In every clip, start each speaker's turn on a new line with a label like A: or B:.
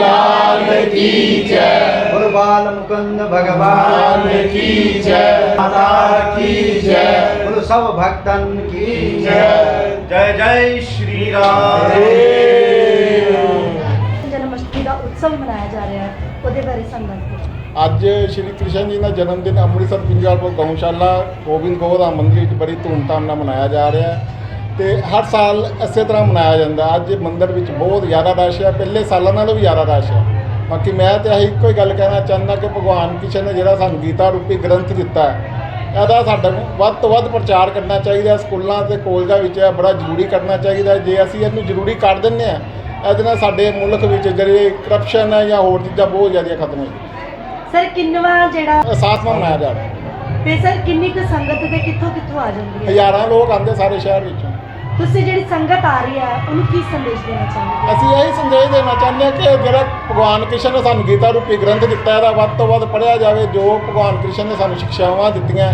A: बिहारी लाल की जय
B: गुरु बाल मुकुंद भगवान
A: की जय माता की जय
B: गुरु सब भक्तन की
A: जय जय जय श्री राम
C: ਜਨਮ ਅਸ਼ਟਮੀ ਦਾ ਉਤਸਵ ਮਨਾਇਆ ਜਾ ਰਿਹਾ ਹੈ ਉਹਦੇ ਬਾਰੇ ਸੰਗਤ ਦਿਓ
D: ਅੱਜ ਸ਼੍ਰੀ ਕ੍ਰਿਸ਼ਨ ਜੀ ਦਾ ਜਨਮ ਦਿਨ ਅੰਮ੍ਰਿਤਸਰ ਪਿੰਜਾਲਪੁਰ ਗਊਸ਼ਾਲਾ ਗੋਬਿੰਦ ਗੋਦਾਮ ਮੰਦਿਰ ਵਿੱਚ ਬੜੀ ਧੂਮਧਾਮ ਨਾਲ ਮਨਾਇਆ ਜਾ ਰਿਹਾ ਹੈ ਤੇ ਹਰ ਸਾਲ ਇਸੇ ਤਰ੍ਹਾਂ ਮਨਾਇਆ ਜਾਂਦਾ। ਅੱਜ ਮੰਦਿਰ ਵਿੱਚ ਬਹੁਤ ਜ਼ਿਆਦਾ ਰਸ਼ ਹੈ ਪਹਿਲੇ ਸਾਲਾਂ ਨਾਲੋਂ ਵੀ ਜ਼ਿਆਦਾ ਰਸ਼ ਹੈ ਬਾਕੀ ਮੈਂ ਤੇ ਇਹੀ ਇੱਕੋ ਹੀ ਗੱਲ ਕਹਿਣਾ ਚਾਹੁੰਦਾ ਕਿ ਭਗਵਾਨ ਕ੍ਰਿਸ਼ਨ ਨੇ ਜਿਹੜਾ ਸਾਨੂੰ ਗੀਤਾ ਰੂਪੀ ਗ੍ਰੰਥ ਦਿੱਤਾ ਹੈ ਇਹਦਾ ਸਾਡਾ ਵੱਧ ਤੋਂ ਵੱਧ ਪ੍ਰਚਾਰ ਕਰਨਾ ਚਾਹੀਦਾ। ਸਕੂਲਾਂ ਤੇ ਕਾਲਜਾਂ ਵਿੱਚ ਇਹ ਬੜਾ ਜ਼ਰੂਰੀ ਕਰਨਾ ਚਾਹੀਦਾ। ਜੇ ਅਸੀਂ ਇਹਨੂੰ ਜ਼ਰੂਰੀ ਕਰ ਦਿੰਦੇ ਆ ਇਹਦੇ ਨਾਲ ਸਾਡੇ ਮੁਲਕ ਵਿੱਚ ਜਿਹੜੇ ਕਰਪਸ਼ਨ ਹੈ ਜਾਂ ਹੋਰ ਚੀਜ਼ਾਂ ਬਹੁਤ ਜ਼ਿਆਦਾ ਖਤਮ ਹੋ
C: ਸਰ ਕਿੰਨਵਾ ਜਿਹੜਾ
D: ਨਾਲ ਮਨਾਇਆ ਜਾ ਰਿਹਾ
C: ਤੇ ਸਰ ਕਿੰਨੀ ਕੁ ਸੰਗਤ ਤੇ ਕਿੱਥੋਂ ਕਿੱਥੋਂ ਆ ਜਾਂਦੀ ਹੈ
D: ਹਜ਼ਾਰਾਂ ਲੋਕ ਆਉਂਦੇ ਸਾਰੇ ਸ਼ਹਿਰ ਵਿੱਚੋਂ
C: ਤੁਸੀਂ ਜਿਹੜੀ ਸੰਗਤ ਆ ਰਹੀ ਹੈ ਉਹਨੂੰ ਕੀ ਸੰਦੇਸ਼ ਦੇਣਾ ਚਾਹੁੰਦੇ
D: ਅਸੀਂ ਇਹੀ ਸੰਦੇਸ਼ ਦੇਣਾ ਚਾਹੁੰਦੇ ਹਾਂ ਕਿ ਜਿਹੜਾ ਭਗਵਾਨ ਕ੍ਰਿਸ਼ਨ ਨੇ ਸਾਨੂੰ ਗੀਤਾ ਰੂਪੀ ਗ੍ਰੰਥ ਦਿੱਤਾ ਇਹਦਾ ਵੱਧ ਤੋਂ ਵੱਧ ਪੜ੍ਹਿਆ ਜਾਵੇ ਜੋ ਭਗਵਾਨ ਕ੍ਰਿਸ਼ਨ ਨੇ ਸਾਨੂੰ ਸਿੱਖਿਆਵਾਂ ਦਿੱਤੀਆਂ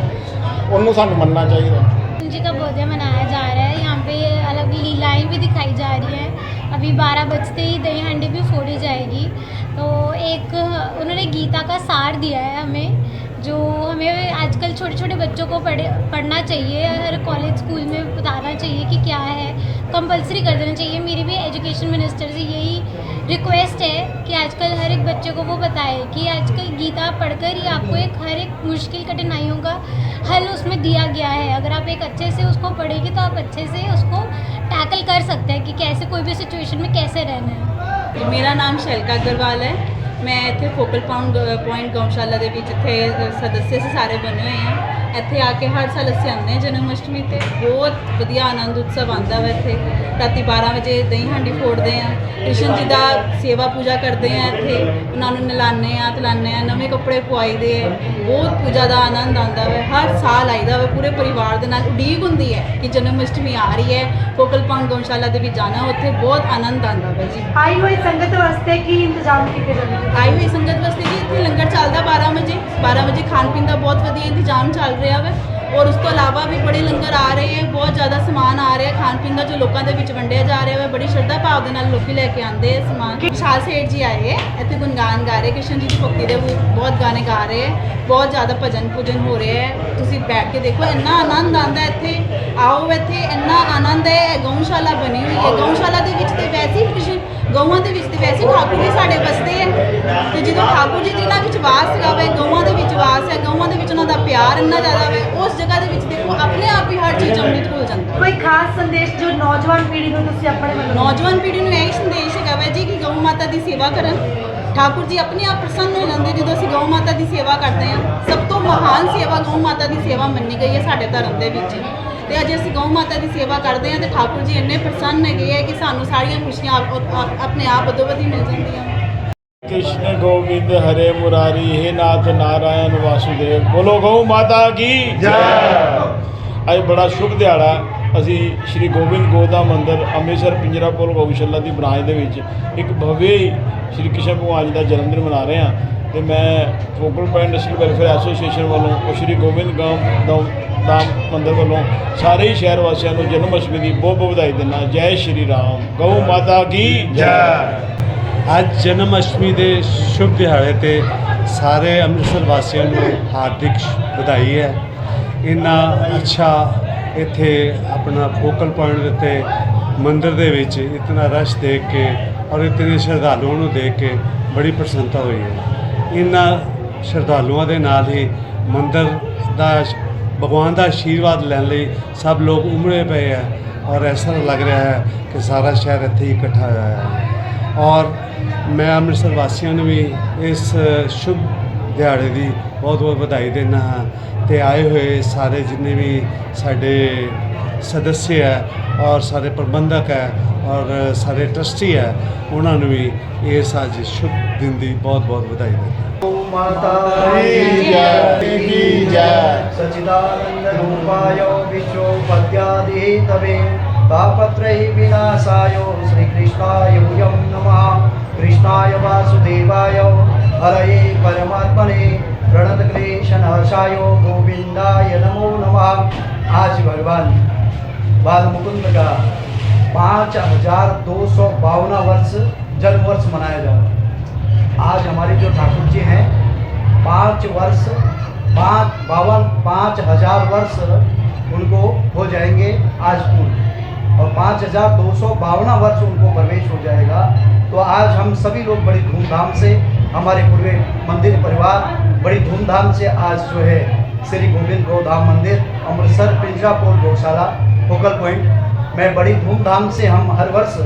D: ਉਹਨੂੰ ਸਾਨੂੰ ਮੰਨਣਾ ਚਾਹੀਦਾ
E: कृष्ण जी का बर्थडे मनाया जा रहा है यहाँ पे अलग लीलाएं भी दिखाई जा रही हैं अभी 12 बजते ही दही हांडी भी फोड़ी जाएगी तो एक उन्होंने गीता का सार दिया है हमें जो हमें आजकल छोटे छोटे बच्चों को पढ़े पढ़ना चाहिए हर कॉलेज स्कूल में बताना चाहिए कि क्या है कंपलसरी कर देना चाहिए। मेरी भी एजुकेशन मिनिस्टर से यही रिक्वेस्ट है कि आजकल हर एक बच्चे को वो बताए कि आजकल गीता पढ़कर ही आपको एक, हर एक मुश्किल कठिनाइयों का हल उसमें दिया गया है। अगर आप एक अच्छे से उसको पढ़ेंगे तो आप अच्छे से उसको टैकल कर सकते हैं कि कैसे कोई भी सिचुएशन में कैसे रहना है।
F: मेरा नाम शैलका अग्रवाल है। ਮੈਂ ਇੱਥੇ ਫੋਕਲ ਪਾਉਂਡ ਪੁਆਇੰਟ ਗਊਸ਼ਾਲਾ ਦੇ ਵਿੱਚ ਇੱਥੇ ਸਦੱਸਿਆ ਸੇ, ਸਾਰੇ ਬਣੇ ਹੋਏ ਆ। ਇੱਥੇ ਆ ਕੇ ਹਰ ਸਾਲ ਅਸੀਂ ਆਉਂਦੇ ਹਾਂ ਜਨਮ ਅਸ਼ਟਮੀ ਤੇ। ਬਹੁਤ ਵਧੀਆ ਆਨੰਦ ਉਤਸਵ ਆਉਂਦਾ ਵਾ ਇੱਥੇ। ਰਾਤੀ 12 ਵਜੇ ਦਹੀਂ ਹਾਂਡੀ ਫੋੜਦੇ ਆ। ਕ੍ਰਿਸ਼ਨ ਜੀ ਦਾ ਸੇਵਾ ਪੂਜਾ ਕਰਦੇ ਆ ਇੱਥੇ। ਉਹਨਾਂ ਨੂੰ ਨਲਾਉਂਦੇ ਆ, ਤਲਾਉਂਦੇ ਆ, ਨਵੇਂ ਕੱਪੜੇ ਪਵਾਈਦੇ ਆ। ਬਹੁਤ ਪੂਜਾ ਦਾ ਆਨੰਦ ਆਉਂਦਾ ਵਾ। ਹਰ ਸਾਲ ਆਈਦਾ ਵਾ। ਪੂਰੇ ਪਰਿਵਾਰ ਦੇ ਨਾਲ ਉਡੀਕ ਹੁੰਦੀ ਹੈ ਕਿ ਜਨਮ ਅਸ਼ਟਮੀ ਆ ਰਹੀ ਹੈ। ਫੋਕਲ ਪਾਉਂਡ ਗਊਸ਼ਾਲਾ ਦੇ ਵਿੱਚ ਜਾਣਾ, ਉੱਥੇ ਬਹੁਤ ਆਨੰਦ ਆਉਂਦਾ ਵਾ।
C: ਆਈ ਹੋਈ ਸੰਗਤ ਵਾਸਤੇ ਕੀ ਇੰਤਜ਼ਾਮ ਕੀਤੇ ਜਾਂਦੇ
F: ਆਈ ਹੋਈ ਸੰਗਤ ਵਾਸਤੇ ਜੀ ਇੱਥੇ ਲੰਗਰ ਚੱਲਦਾ 12 ਵਜੇ। 12 ਵਜੇ ਖਾਣ ਪੀਣ ਦਾ ਬਹੁਤ ਵਧੀਆ ਇੰਤਜ਼ਾਮ ਚੱਲ ਰਿਹਾ ਵਾ। ਔਰ ਉਸ ਤੋਂ ਇਲਾਵਾ ਵੀ ਬੜੇ ਲੰਗਰ ਆ ਰਹੇ ਹੈ ਬਹੁਤ ਜ਼ਿਆਦਾ ਸਮਾਨ ਆ ਰਿਹਾ ਖਾਣ ਪੀਣ ਦਾ ਜੋ ਲੋਕਾਂ ਦੇ ਵਿੱਚ ਵੰਡਿਆ ਜਾ ਰਿਹਾ ਵਾ। ਬੜੀ ਸ਼ਰਧਾ ਭਾਵ ਦੇ ਨਾਲ ਲੋਕੀ ਲੈ ਕੇ ਆਉਂਦੇ ਹੈ ਸਮਾਨ। ਵਿਸ਼ਾਲ ਸੇਠ ਜੀ ਆਏ ਹੈ ਇੱਥੇ ਗੁਣਗਾਨ ਗਾ ਰਹੇ ਕ੍ਰਿਸ਼ਨ ਜੀ ਦੀ ਭਗਤੀ ਦੇ ਬਹੁਤ ਗਾਣੇ ਗਾ ਰਹੇ ਹੈ ਬਹੁਤ ਜ਼ਿਆਦਾ ਭਜਨ ਪੂਜਨ ਹੋ ਰਿਹਾ ਹੈ ਤੁਸੀਂ ਬੈਠ ਕੇ ਦੇਖੋ ਇੰਨਾ ਆਨੰਦ ਆਉਂਦਾ ਹੈ ਇੱਥੇ। ਆਓ ਇੱਥੇ ਇੰਨਾ ਆਨੰਦ ਹੈ। ਗਊਸ਼ਾਲਾ ਬਣੀ ਹੋਈ ਹੈ। ਗਊਸ਼ਾਲਾ ਦੇ ਵਿੱਚ ਤੇ ਵੈਸੇ ਹੀ ਕ੍ਰਿਸ਼ਨ ਗਊਆਂ ਦੇ ਵਿੱਚ ਤੇ ਵੈਸੇ ਹੀ ਠਾਕੁਰ ਜੀ ਸਾਡੇ ਵਸਦੇ ਹੈ ਤੇ ਜਦੋਂ ਠਾਕੁਰ ਜੀ ਜਿਨ੍ਹਾਂ ਵਿੱਚ ਵਾਸ ਹੈਗਾ ਵੇ ਗਊਆਂ ਦੇ ਵਿੱਚ ਵਾਸ ਹੈ ਗਊਆਂ ਦੇ ਵਿੱਚ ਉਹਨਾਂ ਦਾ ਪਿਆਰ ਇੰਨਾ ਜ਼ਿਆਦਾ ਵੇ ਉਸ ਜਗ੍ਹਾ ਦੇ ਵਿੱਚ ਦੇਖੋ ਆਪਣੇ ਆਪ ਹੀ ਹਰ ਚੀਜ਼ ਅੰਮ੍ਰਿਤ ਘੁਲ ਜਾਂਦਾ।
C: ਕੋਈ ਖਾਸ ਸੰਦੇਸ਼ ਜੋ ਨੌਜਵਾਨ ਪੀੜ੍ਹੀ ਨੂੰ ਤੁਸੀਂ ਆਪਣੇ ਵੱਲੋਂ?
F: ਨੌਜਵਾਨ ਪੀੜ੍ਹੀ ਨੂੰ ਇਹ ਸੰਦੇਸ਼ ਹੈਗਾ ਵੇ ਜੀ ਕਿ ਗਊ ਮਾਤਾ ਦੀ ਸੇਵਾ ਕਰਨ। ਠਾਕੁਰ ਜੀ ਆਪਣੇ ਆਪ ਪ੍ਰਸੰਨ ਹੋ ਜਾਂਦੇ ਜਦੋਂ ਅਸੀਂ ਗਊ ਮਾਤਾ ਦੀ ਸੇਵਾ ਕਰਦੇ ਹਾਂ। ਸਭ ਤੋਂ ਮਹਾਨ ਸੇਵਾ ਗਊ ਮਾਤਾ ਦੀ ਸੇਵਾ ਮੰਨੀ ਗਈ ਹੈ ਸਾਡੇ ਧਰਮ ਦੇ ਵਿੱਚ। ਤੇ ਅੱਜ ਅਸੀਂ ਗਊ ਮਾਤਾ ਦੀ ਸੇਵਾ ਕਰਦੇ ਹਾਂ ਤੇ ਠਾਕੁਰ ਜੀ ਇੰਨੇ ਪ੍ਰਸੰਨ ਹੈਗੇ ਹੈ ਕਿ ਸਾਨੂੰ ਸਾਰੀਆਂ ਖੁਸ਼ੀਆਂ ਆਪ- ਆਪ- ਆਪਣੇ ਆਪ ਉਦੋਂ ਵਧੀ ਮਿਲ ਜਾਂਦੀਆਂ
D: कृष्ण गोविंद हरे मुरारी हे नाथ नारायण वासुदेव बोलो गौ माता की जय ਅੱਜ ਬੜਾ ਸ਼ੁਭ ਦਿਹਾੜਾ ਅਸੀਂ ਸ਼੍ਰੀ ਗੋਬਿੰਦ ਗੋਦਾ ਮੰਦਿਰ ਅੰਮ੍ਰਿਤਸਰ ਪਿੰਜਰਾਪੁਰ ਗਊਸ਼ਾਲਾ ਦੀ ਬ੍ਰਾਂਚ ਦੇ ਵਿੱਚ ਇੱਕ ਭਵਯ ਹੀ ਸ਼੍ਰੀ ਕ੍ਰਿਸ਼ਨ ਭਗਵਾਨ ਜੀ ਦਾ ਜਨਮ ਦਿਨ ਮਨਾ ਰਹੇ ਹਾਂ ਤੇ ਮੈਂ focal point district welfare association ਵੱਲੋਂ ਉਹ ਸ਼੍ਰੀ ਗੋਬਿੰਦ ਗਾਮ ਦਾਮ ਮੰਦਿਰ ਵੱਲੋਂ ਸਾਰੇ ਹੀ ਸ਼ਹਿਰ ਵਾਸੀਆਂ ਨੂੰ ਜਨਮ ਅਸ਼ਟਮੀ ਦੀ ਬਹੁਤ ਬਹੁਤ ਵਧਾਈ ਦਿੰਦਾ ਜੈ ਸ਼੍ਰੀ ਰਾਮ। ਗਊ ਮਾਤਾ ਕੀ ਜੈ।
G: ਅੱਜ ਜਨਮ ਅਸ਼ਟਮੀ ਦੇ ਸ਼ੁਭ ਦਿਹਾੜੇ ਤੇ ਸਾਰੇ ਅੰਮ੍ਰਿਤਸਰ ਵਾਸੀਆਂ ਨੂੰ ਹਾਰਦਿਕ ਵਧਾਈ ਹੈ। ਇੰਨਾ ਅੱਛਾ ਇੱਥੇ ਆਪਣਾ ਫੋਕਲ ਪੁਆਇੰਟ ਦੇ ਉੱਤੇ ਮੰਦਿਰ ਦੇ ਵਿੱਚ ਇਤਨਾ ਰਸ਼ ਦੇਖ ਕੇ ਔਰ ਇਤਨੇ ਸ਼ਰਧਾਲੂਆਂ ਨੂੰ ਦੇਖ ਕੇ ਬੜੀ ਪ੍ਰਸੰਨਤਾ ਹੋਈ ਹੈ। ਇਹਨਾਂ ਸ਼ਰਧਾਲੂਆਂ ਦੇ ਨਾਲ ਹੀ ਮੰਦਿਰ ਦਾ ਭਗਵਾਨ ਦਾ ਆਸ਼ੀਰਵਾਦ ਲੈਣ ਲਈ ਸਭ ਲੋਕ ਉਮੜੇ ਪਏ ਹੈ ਔਰ ਐਸਾ ਲੱਗ ਰਿਹਾ ਹੈ ਕਿ ਸਾਰਾ ਸ਼ਹਿਰ ਇੱਥੇ ਹੀ ਇਕੱਠਾ ਹੋਇਆ ਹੈ। ਔਰ ਮੈਂ ਅੰਮ੍ਰਿਤਸਰ ਵਾਸੀਆਂ ਨੂੰ ਵੀ ਇਸ ਸ਼ੁਭ ਦਿਹਾੜੇ ਦੀ ਬਹੁਤ ਬਹੁਤ ਵਧਾਈ ਦਿੰਦਾ ਹਾਂ ਤੇ ਆਏ ਹੋਏ ਸਾਰੇ ਜਿੰਨੇ ਵੀ ਸਾਡੇ ਸਦੱਸਿਆ ਹੈ ਔਰ ਸਾਰੇ ਪ੍ਰਬੰਧਕ ਹੈ ਔਰ ਸਾਰੇ ਟਰਸਟੀ ਹੈ, ਉਹਨਾਂ ਨੂੰ ਵੀ ਇਸ ਅੱਜ ਸ਼ੁਭ ਦਿਨ ਦੀ ਬਹੁਤ ਬਹੁਤ ਵਧਾਈ ਦਿੰਦਾ
B: माता
D: की जय।
B: सचिदानंद रूपाय विश्वोपत्यादि तवे तापत्रय विनाशाय श्रीकृष्णाय भूयं नमः। कृष्णाय वासुदेवाय। हरये परमात्मने। प्रणत क्लेशनाशाय गोविंदाय नमो नमः। आज भगवान बाल मुकुंद का पाँच हज़ार दो सौ बावना वर्ष जन्म वर्ष मनाया जा रहा है। आज हमारे जो ठाकुर जी हैं पाँच वर्ष, पाँच, बावन, पाँच हज़ार वर्ष उनको हो जाएँगे आज पूर्ण और पाँच हज़ार दो सौ बावना वर्ष उनको प्रवेश हो जाएगा। तो आज हम सभी लोग बड़ी धूमधाम से, हमारे पूरे मंदिर परिवार बड़ी धूमधाम से आज जो है श्री गोविंद गोधाम मंदिर, अमृतसर, पिंजरापुर गौशाला, फोकल पॉइंट। में बड़ी धूमधाम से हम हर वर्ष